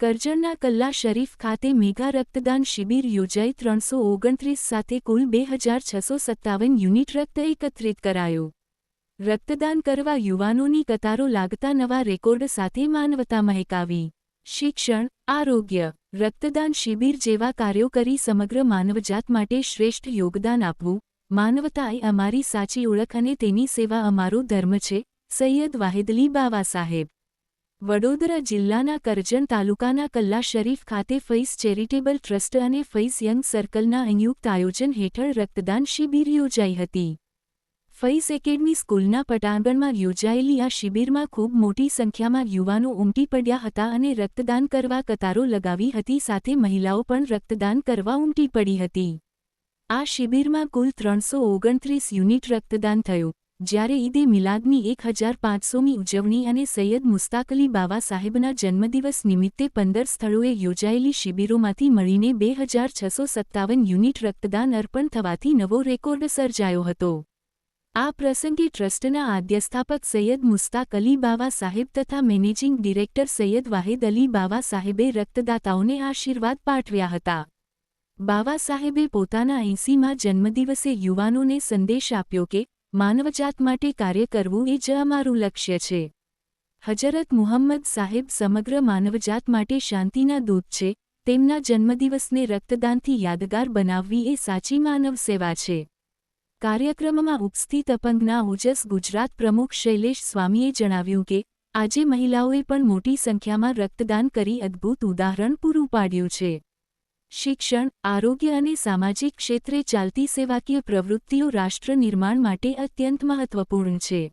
કરજણના કલ્લા શરીફ ખાતે મેગા રક્તદાન શિબિર યોજાઈ ત્રણસો ઓગણત્રીસ સાથે કુલ બે હજાર છસો સત્તાવન યુનિટ રક્ત એકત્રિત કરાયો. રક્તદાન કરવા યુવાનોની કતારો લાગતા નવા રેકોર્ડ સાથે માનવતા મહેકાવી. શિક્ષણ, આરોગ્ય, રક્તદાન શિબિર જેવા કાર્યો કરી સમગ્ર માનવજાત માટે શ્રેષ્ઠ યોગદાન આપવું. માનવતા એ અમારી સાચી ઓળખ અને તેની સેવા અમારો ધર્મ છે, સૈયદ વાહિદલી બાવા સાહેબ. વડોદરા જિલ્લાના કરજણ તાલુકાના કલ્લા શરીફ ખાતે ફૈઝ ચેરિટેબલ ટ્રસ્ટ અને ફૈઝ યંગ સર્કલના સંયુક્ત આયોજન હેઠળ રક્તદાન શિબિર યોજાઈ હતી. ફૈઝ એકેડમી સ્કૂલના પટાંગણમાં યોજાયેલી આ શિબિરમાં ખૂબ મોટી સંખ્યામાં યુવાનો ઉમટી પડ્યા હતા અને રક્તદાન કરવા કતારો લગાવી હતી, સાથે મહિલાઓ પણ રક્તદાન કરવા ઉમટી પડી હતી. આ શિબિરમાં કુલ ત્રણસો ઓગણત્રીસ યુનિટ રક્તદાન થયું. જ્યારે ઈદે મિલાદની એક હજાર પાંચસોમી ઉજવણી અને સૈયદ મુસ્તાકલી બાવા સાહેબના જન્મદિવસ નિમિત્તે પંદર સ્થળોએ યોજાયેલી શિબિરોમાંથી મળીને બે હજાર છસો સત્તાવન યુનિટ રક્તદાન અર્પણ થવાથી નવો રેકોર્ડ સર્જાયો હતો. આ પ્રસંગે ટ્રસ્ટના આદ્યસ્થાપક સૈયદ મુસ્તાક અલી બાવા સાહેબ તથા મેનેજિંગ ડિરેક્ટર સૈયદ વાહેદ અલી બાવા સાહેબે રક્તદાતાઓને આશીર્વાદ પાઠવ્યા હતા. બાવા સાહેબે પોતાના એંસીમાં જન્મદિવસે યુવાનોને સંદેશ આપ્યો કે માનવજાત માટે કાર્ય કરવું એ જ અમારું લક્ષ્ય છે. હજરત મુહમ્મદ સાહેબ સમગ્ર માનવજાત માટે શાંતિના દૂત છે, તેમના જન્મદિવસને રક્તદાનથી યાદગાર બનાવવી એ સાચી માનવ સેવા છે. કાર્યક્રમમાં ઉપસ્થિત અપંગના ઓજસ ગુજરાત પ્રમુખ શૈલેષ સ્વામીએ જણાવ્યું કે, આજે મહિલાઓએ પણ મોટી સંખ્યામાં રક્તદાન કરી અદ્ભુત ઉદાહરણ પૂરું પાડ્યું છે. શિક્ષણ, આરોગ્ય અને સામાજિક ક્ષેત્રે ચાલતી સેવાકીય પ્રવૃત્તિઓ રાષ્ટ્ર નિર્માણ માટે અત્યંત મહત્વપૂર્ણ છે.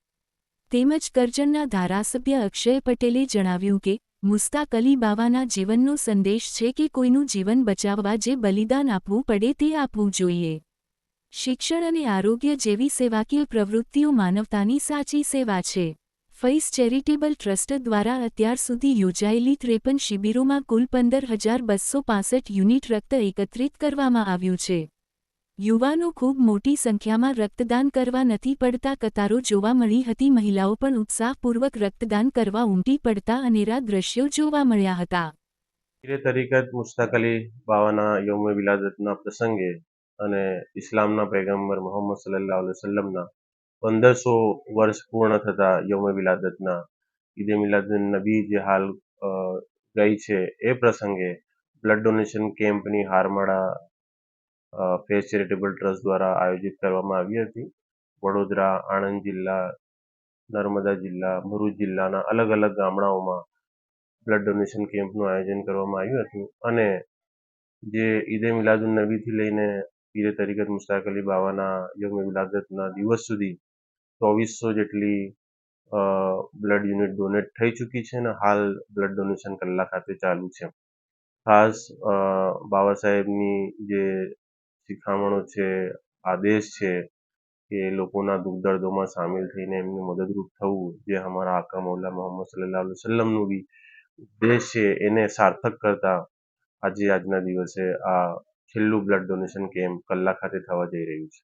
તેમજ કરજણના ધારાસભ્ય અક્ષય પટેલે જણાવ્યું કે, મુસ્તાક અલી બાવાના જીવનનો સંદેશ છે કે કોઈનું જીવન બચાવવા જે બલિદાન આપવું પડે તે આપવું જોઈએ. શિક્ષણ અને આરોગ્ય જેવી સેવાકીય પ્રવૃત્તિઓ માનવતાની સાચી સેવા છે. ફૈઝ ચેરિટેબલ ટ્રસ્ટ દ્વારા અત્યાર સુધી યોજાયેલી ત્રેપન શિબિરોમાં કુલ પંદર હજાર બસો પાસઠ યુનિટ રક્ત એકત્રિત કરવામાં આવ્યું છે. યુવાનો ખૂબ મોટી સંખ્યામાં રક્તદાન કરવા નથી પડતા કતારો જોવા મળી હતી. મહિલાઓ પણ ઉત્સાહપૂર્વક રક્તદાન કરવા ઉમટી પડતા અનેરા દ્રશ્યો જોવા મળ્યા હતા. તરીકત મુશ્તાક અલી બાવાના યોમ વિલાદતના પ્રસંગે અને ઇસ્લામના પૈગંબર મોહમ્મદ સલ્લાહ વસલ્લમના પંદરસો વર્ષ પૂર્ણ થતા યૌમ વિલાદતના ઈદે મિલાદ નબી જે હાલ ગઈ છે એ પ્રસંગે બ્લડ ડોનેશન કેમ્પની હારમાળા ફેસ ચેરિટેબલ ટ્રસ્ટ દ્વારા આયોજિત કરવામાં આવી હતી. વડોદરા, આણંદ જિલ્લા, નર્મદા જિલ્લા, ભરૂચ જિલ્લાના અલગ અલગ ગામડાઓમાં બ્લડ ડોનેશન કેમ્પનું આયોજન કરવામાં આવ્યું હતું અને જે ઈદે મિલાદુન નબીથી લઈને પીરે તરીકત મુસ્તાક અલી બાવાના યૌમ મિલાદતના દિવસ સુધી ચોવીસો જેટલી બ્લડ યુનિટ ડોનેટ થઈ ચૂકી છે અને હાલ બ્લડ ડોનેશન કલ્લા ખાતે ચાલુ છે. ખાસ બાબા સાહેબની જે શિખામણો છે, આદેશ છે કે લોકોના દુઃખ દર્દોમાં સામેલ થઈને એમને મદદરૂપ થવું, જે અમારા આકા મૌલા મોહમ્મદ સલ્લાહ વસલ્લમનું બી ઉદ્દેશ છે, એને સાર્થક કરતા આજે આજના દિવસે આ છેલ્લું બ્લડ ડોનેશન કેમ્પ કલ્લા ખાતે થવા જઈ રહ્યું છે.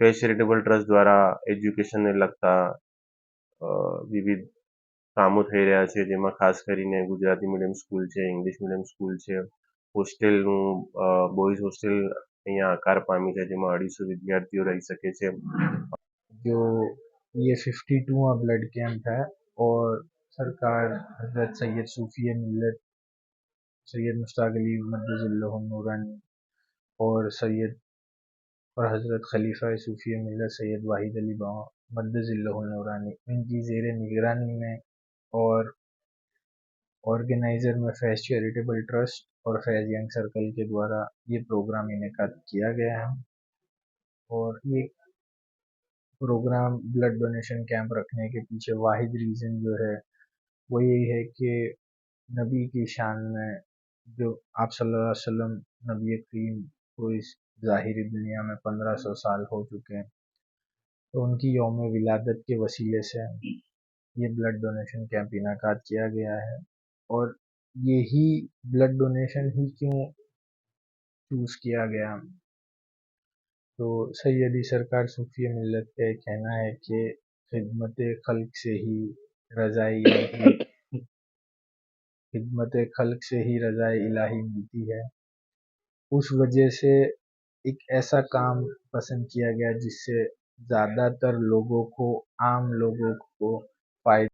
ફેસ ચેરિટેબલ ટ્રસ્ટ દ્વારા એજ્યુકેશનને લગતા વિવિધ કામો થઈ રહ્યા છે જેમાં ખાસ કરીને ગુજરાતી મીડિયમ સ્કૂલ છે ઇંગ્લિશ મીડિયમ સ્કૂલ છે હોસ્ટેલનું બોયઝ હોસ્ટેલ અહીંયા આકાર પામી છે જેમાં અઢીસો विद्यार्थियों रह सके છે जो ये फिफ्टी टू ब्लड कैंप है और सरकार हजरत सैयद सूफी मिलत सैयद मुश्ताक अली मदज़ुल्लहुन्नूरानी और सैयद اور حضرت خلیفہ صوفیہ ملت سید واحد علی با مدز اللہ نورانی ان کی زیر نگرانی میں اور آرگنائزر میں فیض چیریٹیبل ٹرسٹ اور فیض ینگ سرکل کے دوارا یہ پروگرام انعقاد کیا گیا ہے۔ اور یہ پروگرام بلڈ ڈونیشن کیمپ رکھنے کے پیچھے واحد ریزن جو ہے وہ یہی ہے کہ نبی کی شان میں جو آپ صلی اللہ علیہ وسلم نبی کریم کو اس ظاہری دنیا میں پندرہ سو سال ہو چکے ہیں۔ تو ان کی یوم ولادت کے وسیلے سے یہ بلڈ ڈونیشن کیمپ انعقاد کیا گیا ہے۔ اور یہی بلڈ ڈونیشن ہی کیوں چوز کیا گیا؟ تو سیدی سرکار صوفی ملت کا یہ کہنا ہے کہ خدمت خلق سے ہی رضائی خدمت خلق سے ہی رضائی الہی ملتی ہے۔ उस वजह से एक ऐसा काम पसंद किया गया जिससे ज़्यादातर लोगों को आम लोगों को फ़ायदा